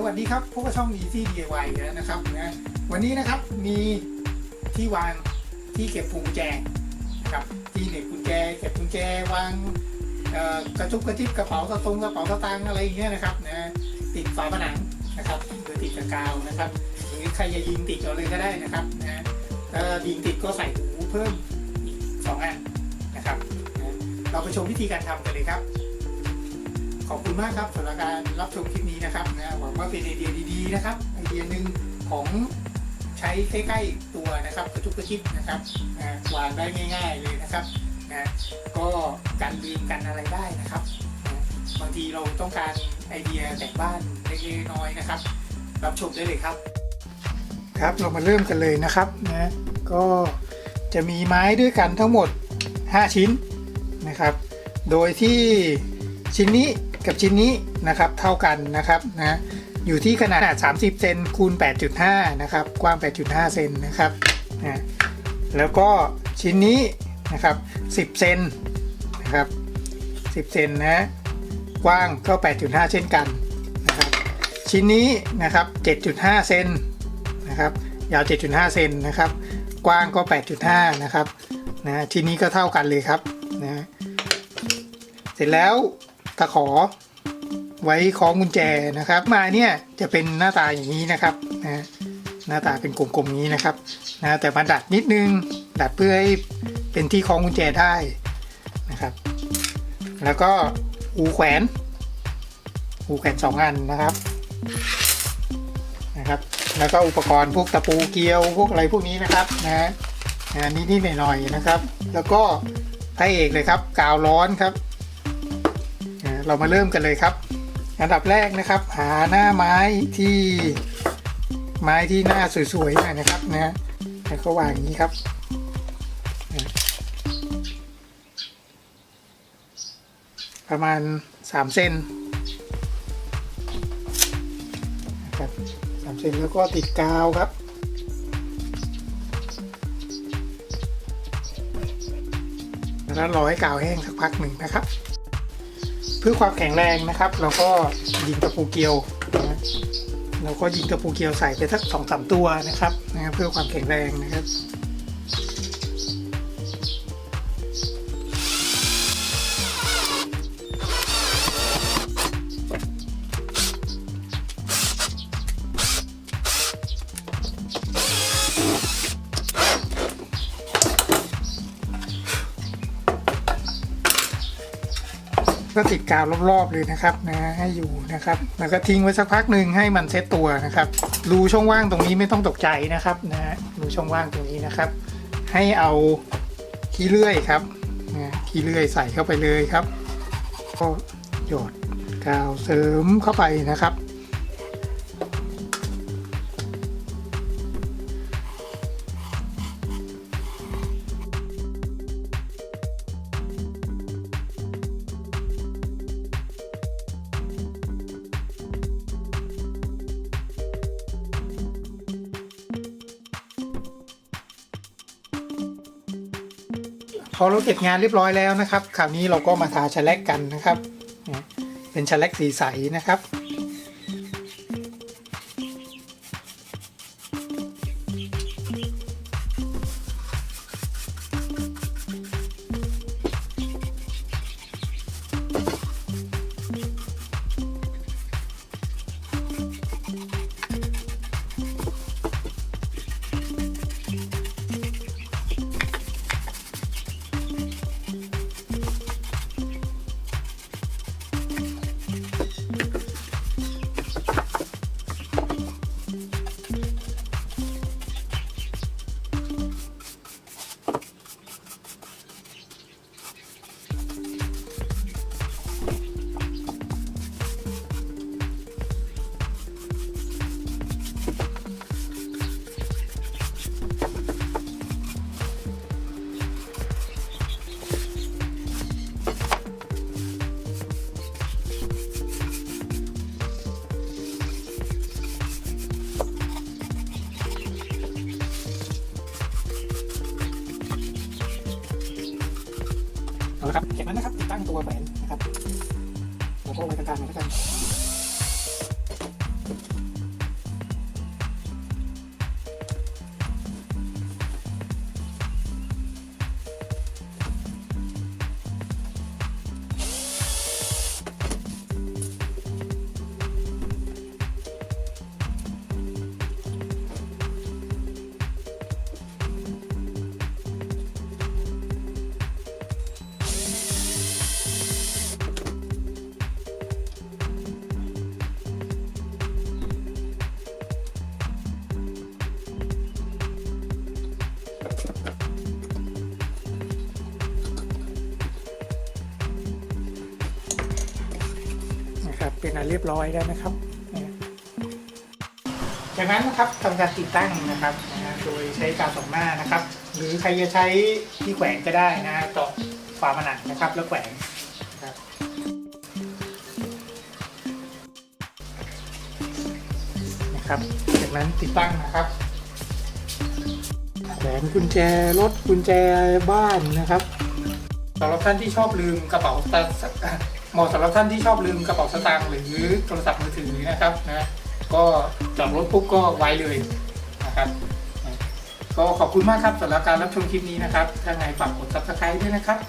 สวัสดีครับพวกบช่อง Easy DIY อีกแล้วนะครับนะวันนี้นะครับมีที่วางที่เก็บพวงกุญแจนะครับที่เหน็บกุญแจเก็บกุญแจวางกระจุกกระจิบกระเป๋าสะตงกระเป๋าสตางอะไรอย่างเงี้ยนะครับนะติดฝาผนังนะครับหรือติดกับกาวนะครับหรือใครจะยิงติดเอาเลยก็ได้นะครับนะถ้ายิงติดก็ใส่หูเพิ่มอีกสองอันนะครับนะเราไปชมวิธีการทำกันเลยครับ ขอบคุณมากครับสำหรับการรับชมคลิปนี้นะครับนะหวังว่าเป็นไอเดียดีๆนะครับไอเดียหนึ่งของใช้ใกล้ๆตัวนะครับกระจุกกระชิบนะครับนะวางได้ง่าย ๆเลยนะครับนะก็กันลืมกันอะไรได้นะครับนะบางทีเราต้องการไอเดียแต่งบ้านเล็กๆน้อยๆนะครับ รับชมได้เลยครับ ครับเรามาเริ่มกันเลยนะครับนะก็จะมีไม้ด้วยกันทั้งหมด 5 ชิ้นนะครับ โดยที่ชิ้นนี้ กับชิ้นนี้นะครับเท่ากันนะครับนะอยู่ที่ขนาด 30 เซนคูณ 8.5 นะครับ กว้าง 8.5 เซนนะครับนะแล้วก็ชิ้นนี้นะครับ 10 เซนนะครับ 10 เซนนะ กว้างก็ 8.5 เช่นกันนะครับ ชิ้นนี้นะครับ 7.5 เซนนะครับ ยาว 7.5 เซนนะครับ กว้างก็ 8.5 นะครับ นะ ชิ้นนี้ก็เท่ากันเลยครับ นะ เสร็จแล้ว ตะขอ ไว้คล้องกุญแจนะครับ มาเนี่ยจะเป็นหน้าตาอย่างนี้นะครับนะหน้าตาเป็นกลมๆนี้นะครับนะแต่มาดัดนิดนึงดัดเพื่อให้เป็นที่คล้องกุญแจได้นะครับ แล้วก็หูแขวนหูแขวนสองอันนะครับนะครับ แล้วก็อุปกรณ์พวกตะปูเกลียวพวกอะไรพวกนี้นะครับนะนะนิดๆหน่อยๆนะครับ แล้วก็พระเอกเลยครับ กาวร้อนครับ เรามาเริ่มกันเลยครับ อันดับแรกนะครับ หาหน้าไม้ที่ไม้ที่หน้าสวยๆหน่อยนะครับนะฮะแล้วก็วางอย่างนี้ครับประมาณ 3 เซนนะครับสามเซนแล้วก็ติดกาวครับ แล้วรอให้กาวแห้งสักพักหนึ่งนะครับ เพื่อความแข็งแรงนะครับ เราก็ยิงตะปูเกลียวนะเราก็ยิงตะปูเกลียวใส่ไปสักสองสามตัวนะครับนะเพื่อความแข็งแรงนะครับ ก็ติดกาวรอบๆเลยนะครับนะให้อยู่นะครับ แล้วก็ทิ้งไว้สักพักหนึ่งให้มันเซตตัวนะครับรูช่องว่างตรงนี้ไม่ต้องตกใจนะครับนะรูช่องว่างตรงนี้นะครับ ให้เอาขี้เลื่อยครับนะขี้เลื่อยใส่เข้าไปเลยครับก็หยดกาวเสริมเข้าไปนะครับ พอเราเก็บงานเรียบร้อยแล้วนะครับ คราวนี้เราก็มาทาชะแลกกันนะครับ เป็นชะแลกสีใสนะครับ นะครับเก็บมันนะครับติดตั้งตัวแหวนนะครับแล้วก็ไว้กลางๆหน่อยแล้วกัน เป็นอันเรียบร้อยแล้วนะครับจากนั้นนะครับทำการติดตั้งนะครับนะโดยใช้กาวสองหน้านะครับ หรือใครจะใช้ที่แขวนก็ได้นะเจาะฝาผนังนะครับ แล้วแขวนนะครับนะครับจากนั้นติดตั้งนะครับแขวนกุญแจรถกุญแจบ้านนะครับสำหรับท่านที่ชอบลืมกระเป๋าสตางค์ เหมาะสำหรับท่านที่ชอบลืมกระเป๋าสตางค์หรือโทรศัพท์มือถือนะครับนะก็จอดรถปุ๊บก็ไว้เลยนะครับก็ขอบคุณมากครับสำหรับการรับชมคลิปนี้นะครับ ถ้าไงฝากกด subscribe ด้วยนะครับ